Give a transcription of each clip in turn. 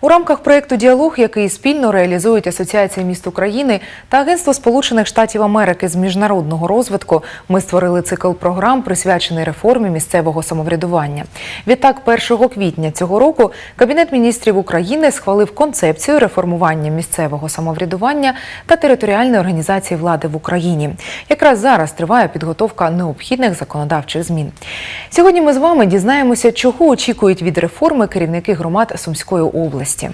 У рамках проєкту Діалог, який спільно реалізують Асоціація міст України та Агентство Сполучених Штатів Америки з міжнародного розвитку, ми створили цикл програм, присвячений реформі місцевого самоврядування. Відтак, 1 квітня цього року Кабінет міністрів України схвалив концепцію реформування місцевого самоврядування та територіальної організації влади в Україні. Якраз зараз триває підготовка необхідних законодавчих змін. Сьогодні ми з вами дізнаємося, чого очікують від реформи керівники громад Сумської області області.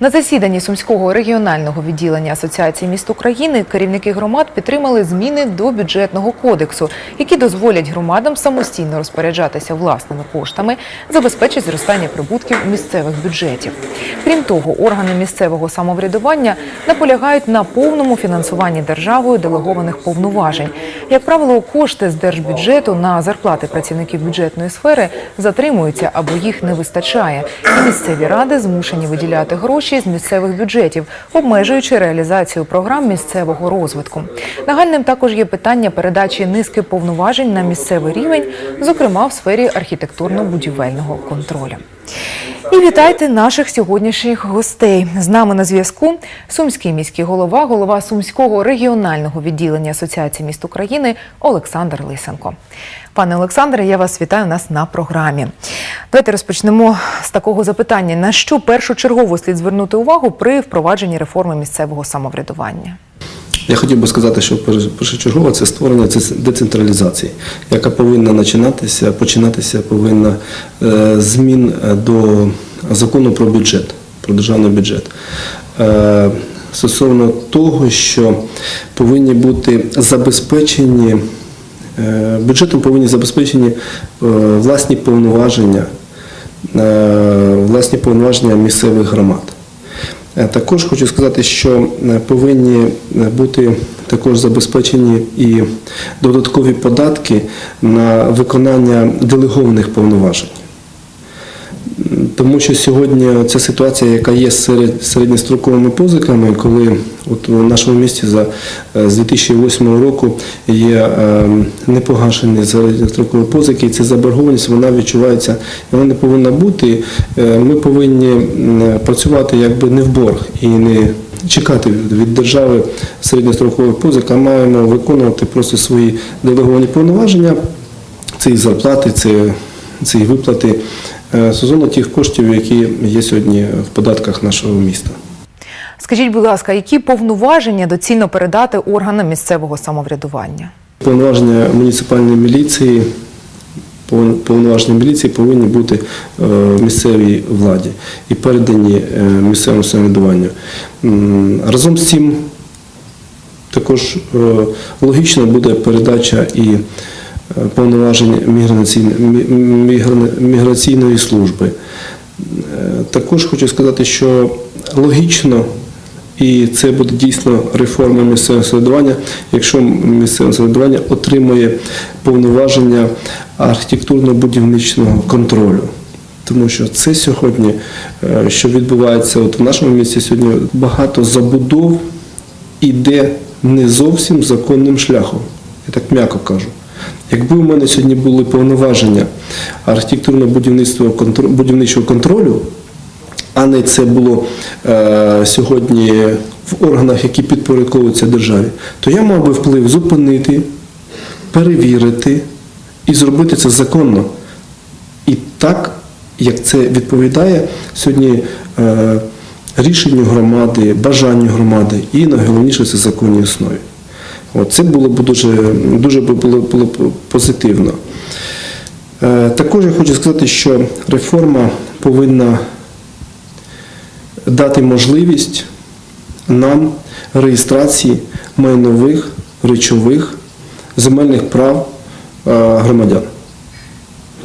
На засіданні Сумського регіонального відділення Асоціації міст України керівники громад підтримали зміни до бюджетного кодексу, які дозволять громадам самостійно розпоряджатися власними коштами, забезпечать зростання прибутків місцевих бюджетів. Крім того, органи місцевого самоврядування наполягають на повному фінансуванні державою делегованих повноважень. Як правило, кошти з держбюджету на зарплати працівників бюджетної сфери затримуються або їх не вистачає. І місцеві ради змушені виділяти гроші з місцевих бюджетів, обмежуючи реалізацію програм місцевого розвитку. Нагальним також є питання передачі низки повноважень на місцевий рівень, зокрема в сфері архітектурно-будівельного контролю. І вітайте наших сьогоднішніх гостей. З нами на зв'язку Сумський міський голова, голова Сумського регіонального відділення Асоціації міст України Олександр Лисенко. Пане Олександре, я вас вітаю у нас на програмі. Давайте розпочнемо з такого запитання: на що першочергово слід звернути увагу при впровадженні реформи місцевого самоврядування? Я хотів би сказати, що першочергово це створення децентралізації, яка повинна починатися, починатися повинна е, змін е, до закону про бюджет, про державний бюджет. Е, стосовно того, що повинні бути забезпечені бюджетом повинні забезпечені власні повноваження, власні повноваження місцевих громад. Е, Також хочу сказати, що е, повинні е, бути також забезпечені і додаткові податки на виконання делегованих повноважень. Тому що сьогодні ця ситуація, яка є з серед- середньостроковими позиками, коли от у нашому місті за е, з 2008 року є е, непогашені середньострокові позики, і ця заборгованість вона відчувається, і вона не повинна бути. Е, Ми повинні працювати якби не в борг і не чекати від держави середньострокових позик, а маємо виконувати просто свої делеговані повноваження. Це і зарплати, це, це і виплати е, стосовно тих коштів, які є сьогодні в податках нашого міста. Скажіть, будь ласка, які повноваження доцільно передати органам місцевого самоврядування? Повноваження муніципальної міліції, повноваження міліції повинні бути е, в місцевій владі і передані е, місцевому самоврядуванню. Разом з цим також логічно буде передача і повноважень міграційної, мі- мігра- міграційної служби. Е, Також хочу сказати, що логічно і це буде дійсно реформа місцевого самоврядування, якщо місцеве самоврядування отримує повноваження архітектурно-будівничного контролю. Тому що це сьогодні, е, що відбувається от в нашому місті сьогодні, багато забудов іде не зовсім законним шляхом. Я так м'яко кажу. Якби у мене сьогодні були повноваження архітектурно-будівництвого будівничого контролю, а не це було е, сьогодні в органах, які підпорядковуються державі, то я мав би вплив зупинити, перевірити і зробити це законно. І так, як це відповідає сьогодні е, рішенню громади, бажанню громади, і найголовніше це законній основі. Це було б дуже, дуже було, було позитивно. Е, Також я хочу сказати, що реформа повинна дати можливість нам реєстрації майнових речових земельних прав е, громадян.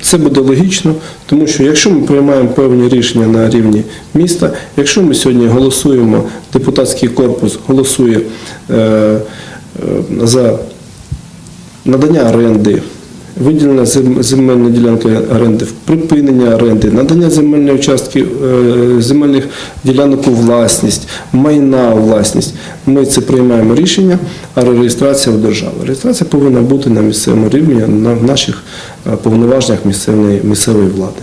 Це буде логічно, тому що якщо ми приймаємо певні рішення на рівні міста, якщо ми сьогодні голосуємо, депутатський корпус голосує е, за надання оренди, виділення земельної ділянки оренди, припинення оренди, надання земельної участки, е, земельних ділянок у власність, майна у власність. Ми це приймаємо рішення, а реєстрація у державі. Реєстрація повинна бути на місцевому рівні, на наших е, повноваженнях місцевої, місцевої влади.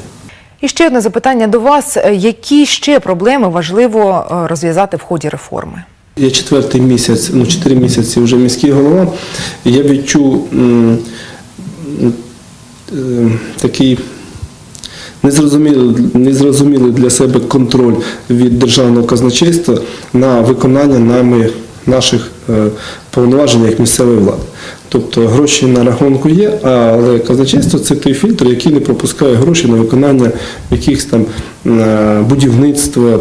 І ще одне запитання до вас: Е, які ще проблеми важливо е, розв'язати в ході реформи? Я четвертий місяць, ну чотири місяці вже міський голова. Я відчув е, такий незрозумілий, незрозумілий для себе контроль від державного казначейства на виконання нами наших е, повноважень як місцевої влади. Тобто гроші на рахунку є, але казначейство це той фільтр, який не пропускає гроші на виконання якихось там е, будівництва,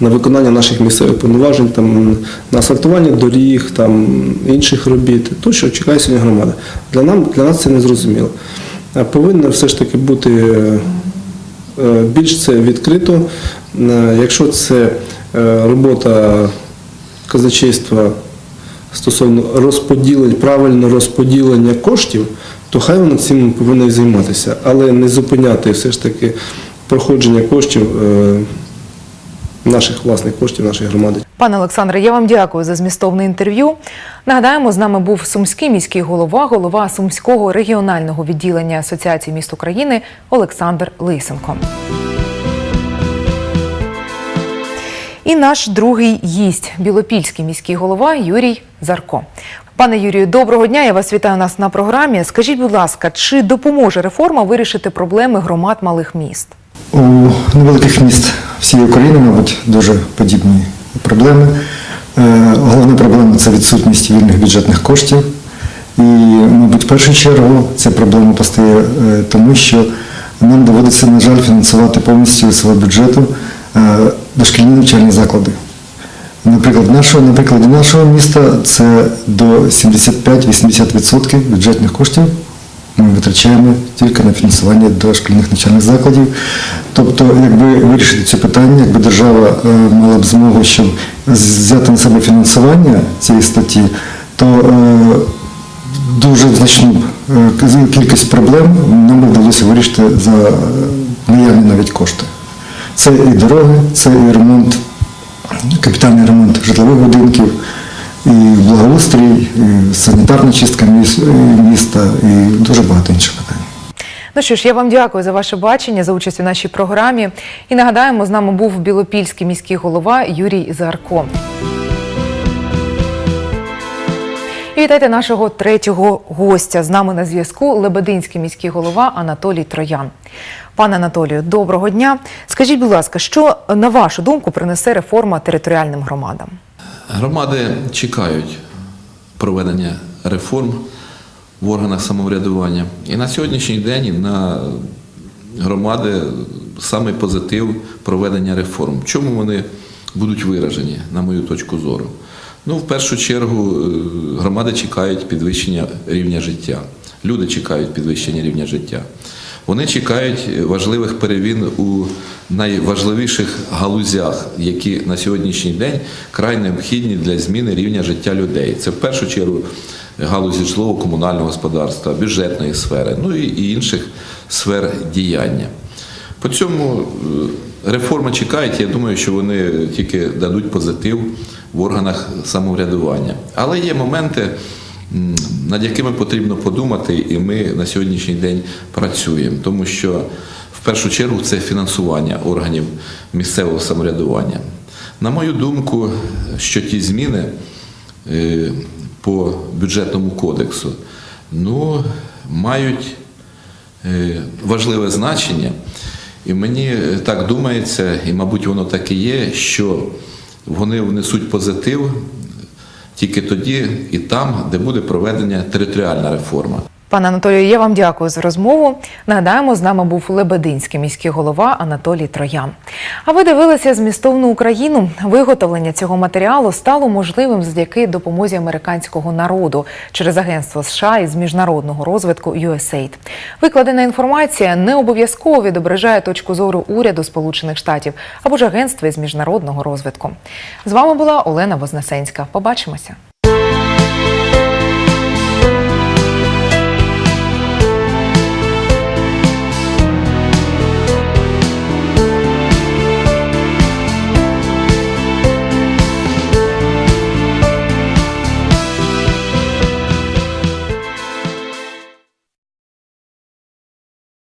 на виконання наших місцевих повноважень, там, на асфальтування доріг, там, інших робіт, то, що чекає сьогодні громада. Для, нам, для нас це не зрозуміло. Повинно все ж таки бути е, більш це відкрито. Е, Якщо це е, робота казначейства стосовно розподілень, правильно розподілення коштів, то хай воно цим повинно займатися, але не зупиняти все ж таки проходження коштів. Наших власних коштів нашої громади. Пане Олександре, я вам дякую за змістовне інтерв'ю. Нагадаємо, з нами був сумський міський голова, голова Сумського регіонального відділення Асоціації міст України Олександр Лисенко. І наш другий гість білопільський міський голова Юрій Зарко. Пане Юрію, доброго дня. Я вас вітаю нас на програмі. Скажіть, будь ласка, чи допоможе реформа вирішити проблеми громад малих міст? У невеликих міст всієї України, мабуть, дуже подібні проблеми. Е, Головна проблема це відсутність вільних бюджетних коштів. І, мабуть, в першу чергу ця проблема постає е, тому, що нам доводиться, на жаль, фінансувати повністю свого бюджету е, дошкільні навчальні заклади. Наприклад, нашого, на прикладі нашого міста це до 75-80% бюджетних коштів ми витрачаємо тільки на фінансування дошкільних навчальних закладів. Тобто, якби вирішити це питання, якби держава е, мала б змогу, щоб взяти на себе фінансування цієї статті, то е, дуже значну е, кількість проблем нам вдалося вирішити за наявні навіть кошти. Це і дороги, це і ремонт, капітальний ремонт житлових будинків, і благоустрій, і санітарна чистка міс- міста, і дуже багато інших питань. Ну що ж, я вам дякую за ваше бачення, за участь у нашій програмі. І нагадаємо, з нами був білопільський міський голова Юрій Зарко. І вітайте нашого третього гостя. З нами на зв'язку Лебединський міський голова Анатолій Троян. Пане Анатолію, доброго дня. Скажіть, будь ласка, що на вашу думку принесе реформа територіальним громадам? Громади чекають проведення реформ в органах самоврядування. І на сьогоднішній день на громади саме позитив проведення реформ. Чому вони будуть виражені, на мою точку зору? Ну, в першу чергу, е, громади чекають підвищення рівня життя. Люди чекають підвищення рівня життя. Вони чекають важливих перемін у найважливіших галузях, які на сьогоднішній день край необхідні для зміни рівня життя людей. Це в першу чергу галузі житлово-комунального господарства, бюджетної сфери, ну і інших сфер діяння. По цьому е, реформи чекають. Я думаю, що вони тільки дадуть позитив в органах самоврядування. Але є моменти, над якими потрібно подумати, і ми на сьогоднішній день працюємо, тому що в першу чергу це фінансування органів місцевого самоврядування. На мою думку, що ті зміни е, по бюджетному кодексу ну, мають е, важливе значення. І мені е, так думається, і, мабуть, воно так і є, що вони внесуть позитив тільки тоді і там, де буде проведення територіальна реформа. Пане Анатолію, я вам дякую за розмову. Нагадаємо, з нами був Лебединський міський голова Анатолій Троян. А ви дивилися змістовну Україну. Виготовлення цього матеріалу стало можливим завдяки допомозі американського народу через агентство США із міжнародного розвитку USAID. Викладена інформація не обов'язково відображає точку зору уряду Сполучених Штатів або ж агентства із міжнародного розвитку. З вами була Олена Вознесенська. Побачимося.